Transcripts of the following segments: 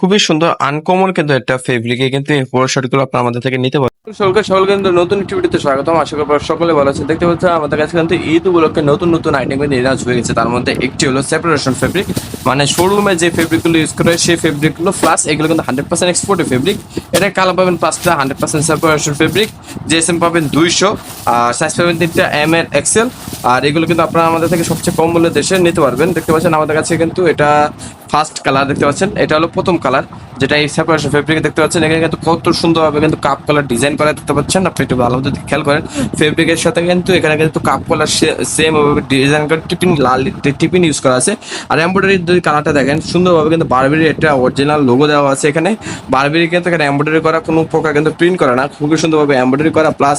খুবই সুন্দর আনকমন কিন্তু একটা ফেব্রিকে কিন্তু এই পুরো শার্টগুলো আপনার আমাদের থেকে নিতে পারেন সকলকে সকল কিন্তু নতুন একটি ভিডিওতে স্বাগতম। আশা করি সকলে ভালো আছে দেখতে পাচ্ছেন, আমাদের কাছে কিন্তু ঈদ উপলক্ষে নতুন নতুন আইটেম কিন্তু নিরাজ হয়ে গেছে। তার মধ্যে একটি হলো সেপারেশন ফেব্রিক মানে শোরুমে যে ফেব্রিকগুলো ইউজ করে, সেই ফেব্রিকগুলো প্লাস এগুলো কিন্তু হান্ড্রেড পার্সেন্ট এক্সপোর্টের ফেব্রিক এটা কালার পাবেন পাঁচটা hundred percent separation fabric GSM পাবেন দুইশো, আর সাইজ পাবেন তিনটা এম এর এক্সেল আর এগুলো কিন্তু আপনারা আমাদের থেকে সবচেয়ে কম মূল্যে দেশে নিতে পারবেন। দেখতে পাচ্ছেন, আমাদের কাছে কিন্তু এটা ফার্স্ট কালার দেখতে পাচ্ছেন, এটা হলো প্রথম কালার, যেটা এই সেপারেশন ফেব্রিক দেখতে পাচ্ছেন, এখানে কিন্তু কত সুন্দরভাবে কিন্তু কাপ কালার ডিজাইন করা দেখতে পাচ্ছেন, আপনি একটু ভালো মতো খেয়াল করেন ফেব্রিকের সাথে কিন্তু এখানে কিন্তু কাপ কালার সেম ডিজাইন করে টিপিন লাল টিপিন ইউজ করা আছে, আর এমব্রয়ডারির যদি কালারটা দেখেন, সুন্দরভাবে কিন্তু বারবেরির একটা অরিজিনাল লোগো দেওয়া আছে এখানে বারবেরি কিন্তু এখানে এমব্রয়ডারি করা কোনো প্রকার কিন্তু প্রিন্ট করা না, খুবই সুন্দরভাবে এমব্রয়ডারি করা প্লাস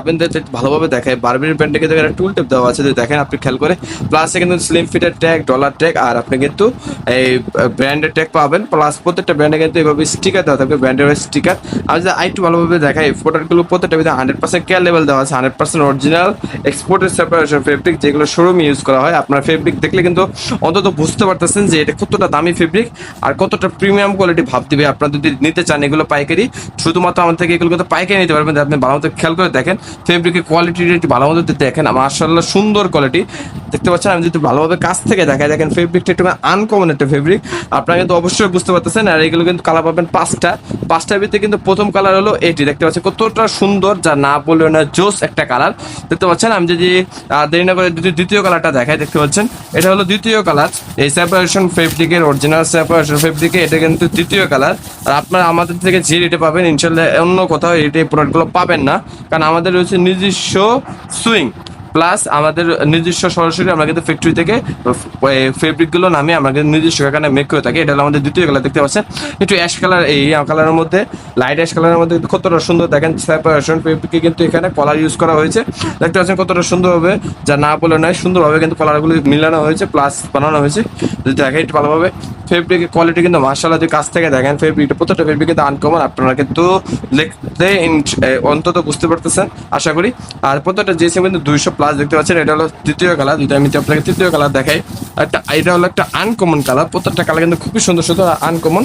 আপনাদের ভালোভাবে দেখায় বারবেরির প্যান্টে কিন্তু এখানে টুল টেপ দেওয়া আছে, যদি দেখেন আপনি খেয়াল করে প্লাস কিন্তু স্লিম ফিটের ট্যাগ ডলার ট্যাগ আর আপনি কিন্তু এই ব্র্যান্ডের ট্যাগ পাবেন প্লাস প্রত্যেকটা ব্র্যান্ডে কিন্তু এইভাবে স্টিকার দেওয়া থাকবে ব্র্যান্ডের স্টিকার আমি যদি আরেকটু ভালোভাবে দেখাই প্রোডাক্টগুলো প্রত্যেকটা ভিতরে হান্ড্রেড পার্সেন্ট কেয়ার লেভেল দেওয়া আছে হান্ড্রেড পার্সেন্ট অরিজিনাল এক্সপোর্টের সেপারেশন ফেব্রিক যেগুলো শোরুমে ইউজ করা হয়, আপনার ফেব্রিক দেখলে কিন্তু অন্তত বুঝতে পারতেছেন যে এটা কতটা দামি ফেব্রিক আর কতটা প্রিমিয়াম কোয়ালিটি ভাব দিবে। আপনার যদি নিতে চান এগুলো পাইকারি, শুধুমাত্র আমার থেকে এগুলো কিন্তু পাইকারি নিতে পারবেন। আপনি ভালো মতো খেয়াল করে দেখেন ফেব্রিকের কোয়ালিটি একটু ভালো মতো দেখেন মার্শাল্লাহ সুন্দর কোয়ালিটি দেখতে পাচ্ছেন, আমি যদি ভালোভাবে কাছ থেকে দেখাই, দেখেন ফেব্রিকটা একটু আনকমন একটা ফেব্রিক আপনারা কিন্তু অবশ্যই বুঝতে পারতেছেন, আর এগুলো কিন্তু কালার পাবেন পাঁচটা। পাঁচটার ভিতরে কিন্তু প্রথম কালার হলো এটি। দেখতে পাচ্ছেন কতটা সুন্দর, যা না বললেও না জোস একটা কালার দেখতে পাচ্ছেন, আমি যদি দেরি না করে দ্বিতীয় কালারটা দেখাই, দেখতে পাচ্ছেন, এটা হলো দ্বিতীয় কালার এই সেপারেশন ফেব্রিকের অরিজিনাল সেপারেশন ফেব্রিকে এটা কিন্তু দ্বিতীয় কালার আর আপনারা আমাদের থেকে যে রেটে পাবেন, ইনশাল্লাহ অন্য কোথাও এই প্রোডাক্টগুলো পাবেন না। কারণ আমাদের রয়েছে নিজস্ব সুইং প্লাস আমাদের নিজস্ব সরাসরি আমরা কিন্তু ফ্যাক্টরি থেকে ফেব্রিকগুলো নামে আমরা কিন্তু নিজস্ব এখানে মেক করে থাকি। এটা আমাদের দ্বিতীয় কালার দেখতে পাচ্ছেন? একটু অ্যাশ কালার এই কালারের মধ্যে লাইট অ্যাশ কালারের মধ্যে কতটা সুন্দর দেখেন সেপারেশন ফেব্রিকে কিন্তু এখানে কলার ইউজ করা হয়েছে। দেখতে পাচ্ছেন কতটা সুন্দরভাবে, যা না বলে নয়, সুন্দরভাবে কিন্তু কলারগুলো মিলানো হয়েছে প্লাস বানানো হয়েছে। যদি দেখেন একটু ভালোভাবে ফেব্রিকের কোয়ালিটি কিন্তু মার্শাল্লাহ যদি কাছ থেকে দেখেন ফেব্রিকটা প্রত্যেকটা ফেব্রিক কিন্তু আনকমন আপনারা কিন্তু দেখতে অন্তত বুঝতে পারতেছেন, আশা করি। আর প্রত্যেকটা জিএসএম কিন্তু দুইশো প্লাস দেখতে পাচ্ছেন, এটা হলো তৃতীয় কালার, যেটা আমি আপনাকে তৃতীয় কালার দেখাই। একটা এটা হলো একটা আনকমন কালার প্রত্যেকটা কালার কিন্তু খুবই সুন্দর সুন্দর আনকমন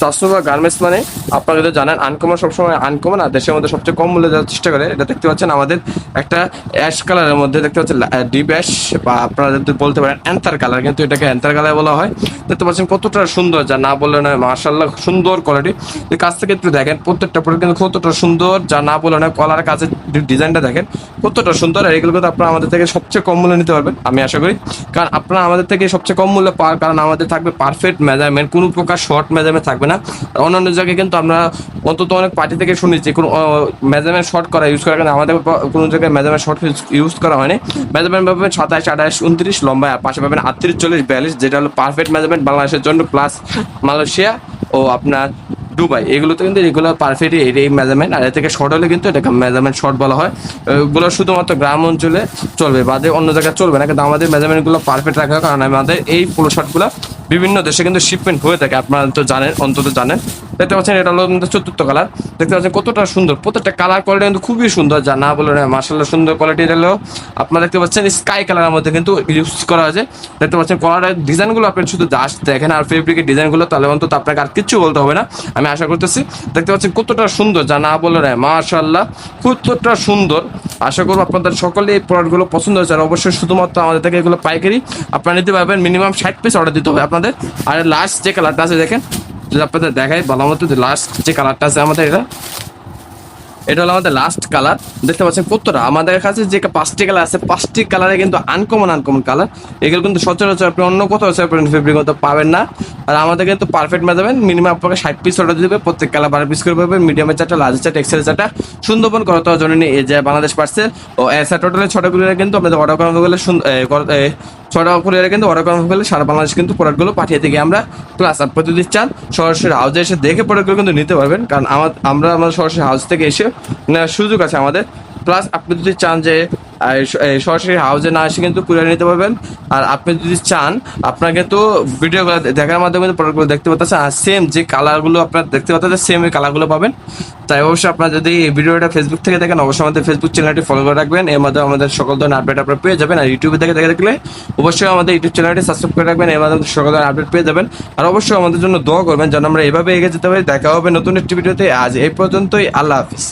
চারশো গার্মেন্টস মানে আপনারা যদি জানেন আনকমন সবসময় আনকমন আর দেশের মধ্যে সবচেয়ে কম মূল্যে যাওয়ার চেষ্টা করে, এটা দেখতে পাচ্ছেন আমাদের একটা অ্যাশ কালারের মধ্যে, দেখতে পাচ্ছেন ডিপ অ্যাশ বা আপনারা যদি বলতে পারেন অ্যান্থার কালার কিন্তু এটাকে অ্যান্থার কালার বলা হয়। দেখতে পাচ্ছেন কতটা সুন্দর, যা না বললে নয় মার্শাল্লাহ সুন্দর কোয়ালিটি কাছ থেকে একটু দেখেন, প্রত্যেকটা প্রোডাক্ট কিন্তু কতটা সুন্দর, যা না বলে নয় কলার কাছে ডিজাইনটা দেখেন, কতটা সুন্দর, আর এগুলো কিন্তু আপনারা আমাদের থেকে সবচেয়ে কম মূল্যে নিতে পারবেন, আমি আশা করি। কারণ আপনারা আমাদের থেকে সবচেয়ে কম মূল্যে পাওয়ার কারণ আমাদের থাকবে পারফেক্ট মেজারমেন্ট কোনো প্রকার শর্ট মেজারমেন্ট থাকবে না। আর অন্যান্য জায়গায় কিন্তু আমরা অন্তত অনেক পার্টি থেকে শুনেছি, কোনো মেজারমেন্ট শর্ট করা ইউজ করা, কিন্তু আমাদের কোনো জায়গায় মেজারমেন্ট শর্ট ইউজ করা হয়নি। মেজারমেন্ট পাবেন সাতাশ আঠাশ উনত্রিশ লম্বা পাশে পাবেন আটত্রিশ, চল্লিশ, বিয়াল্লিশ, যেটা হলো পারফেক্ট মেজারমেন্ট বাংলাদেশের জন্য প্লাস মালয়েশিয়া ও আপনার দুবাই। এগুলোতে কিন্তু এগুলো পারফেক্ট এই মেজারমেন্ট আর এর থেকে শর্ট হলে কিন্তু এটাকে মেজারমেন্ট শর্ট বলা হয়। এগুলো শুধুমাত্র গ্রাম অঞ্চলে চলবে, বাদে অন্য জায়গায় চলবে না, কিন্তু আমাদের মেজারমেন্টগুলো পারফেক্ট রাখা কারণ আমাদের এই পোলো শার্টগুলো বিভিন্ন দেশে কিন্তু শিপমেন্ট হয়ে থাকে আপনারা তো জানেন অন্তত জানেন। দেখতে পাচ্ছেন, এটা হলো চতুর্থ কালার দেখতে পাচ্ছেন কতটা সুন্দর, প্রত্যেকটা কালার কোয়ালিটি কিন্তু খুবই সুন্দর, যা না বলে মার্শাল্লাহ সুন্দর কোয়ালিটি হলো। আপনারা দেখতে পাচ্ছেন স্কাই কালারের মধ্যে কিন্তু ইউজ করা হয়েছে দেখতে পাচ্ছেন কলারের ডিজাইনগুলো আপনি শুধু জাস্ট দেখেন আর ফেব্রিকের ডিজাইনগুলো তাহলে অন্তত আপনাকে আর কিচ্ছু বলতে হবে না। আমি আশা করতেছি, দেখতে পাচ্ছেন কতটা সুন্দর, যা না বলে না মার্শাল্লাহ কতটা সুন্দর। আশা করব আপনাদের সকলে এই প্রোডাক্টগুলো পছন্দ হয়েছে। আর অবশ্যই শুধুমাত্র আমাদের থেকে এগুলো পাইকারি। আপনারা নিতে পারবেন মিনিমাম ষাট পিস অর্ডার দিতে হবে আপনাদের। আর লাস্ট যে কালারটা আছে, দেখেন। যদি আপনাদের দেখাই, ভালো মতো লাস্ট যে কালারটা আছে আমাদের এটা। এটা হলো আমাদের লাস্ট কালার দেখতে পাচ্ছেন কতটা। আমাদের কাছে যে পাঁচটি কালার আছে, পাঁচটি কালারে কিন্তু আনকমন আনকমন কালার এগুলো কিন্তু সচরাচর আপনি অন্য কোথাও সেপারেট ফেব্রিক হতে পাবেন না। আর আমাদের কিন্তু পারফেক্ট মেজাবেন মিনিমাম আপনাকে ষাট পিস অর্ডার দেবে। প্রত্যেক কালার বারো পিস করে পাবেন। মিডিয়ামের চারটা লার্জ চারটা এক্সেল চারটা। সুন্দরবন করতে জন্য নিয়ে এই যে বাংলাদেশ পার্সেল ও এসা টোটালের ছোটগুলো কিন্তু আপনাদের অর্ডার করানো গেলে ছটা কুরিয়ারে কিন্তু অর্ডার কনফার্ম করলে সারা বাংলাদেশ কিন্তু প্রোডাক্টগুলো পাঠিয়ে থেকে আমরা প্লাস আপনার যদি চান। সরাসরি হাউসে এসে দেখে প্রোডাক্টগুলো কিন্তু নিতে পারবেন। কারণ আমার আমরা আমাদের সরাসরি হাউস থেকে এসে সুযোগ আছে আমাদের। প্লাস আপনি যদি চান যে আর সরাসরি হাউসে না এসে কিন্তু কুরিয়ার নিতে পারবেন। আর আপনি যদি চান আপনার কিন্তু ভিডিওগুলো দেখার মাধ্যমে কিন্তু প্রোডাক্টগুলো দেখতে পাচ্ছেন আর সেম যে কালারগুলো আপনার দেখতে পাচ্ছেন সেম এই কালারগুলো পাবেন। তাই অবশ্যই আপনার যদি এই ভিডিওটা ফেসবুক থেকে দেখেন, অবশ্যই আমাদের ফেসবুক চ্যানেলটি ফলো করে রাখবেন। এর মাধ্যমে আমাদের সকল ধরনের আপডেট আপনারা পেয়ে যাবেন। আর ইউটিউবে থেকে দেখে দেখলে অবশ্যই আমাদের ইউটিউব চ্যানেলটি সাবস্ক্রাইব করে রাখবেন। এর মাধ্যমে সকল ধরনের আপডেট পেয়ে যাবেন। আর অবশ্যই আমাদের জন্য দোয়া করবেন যেন আমরা এভাবে এগিয়ে যেতে পারি। দেখা হবে নতুন একটি ভিডিওতে আজ এই পর্যন্তই। আল্লাহ হাফিজ।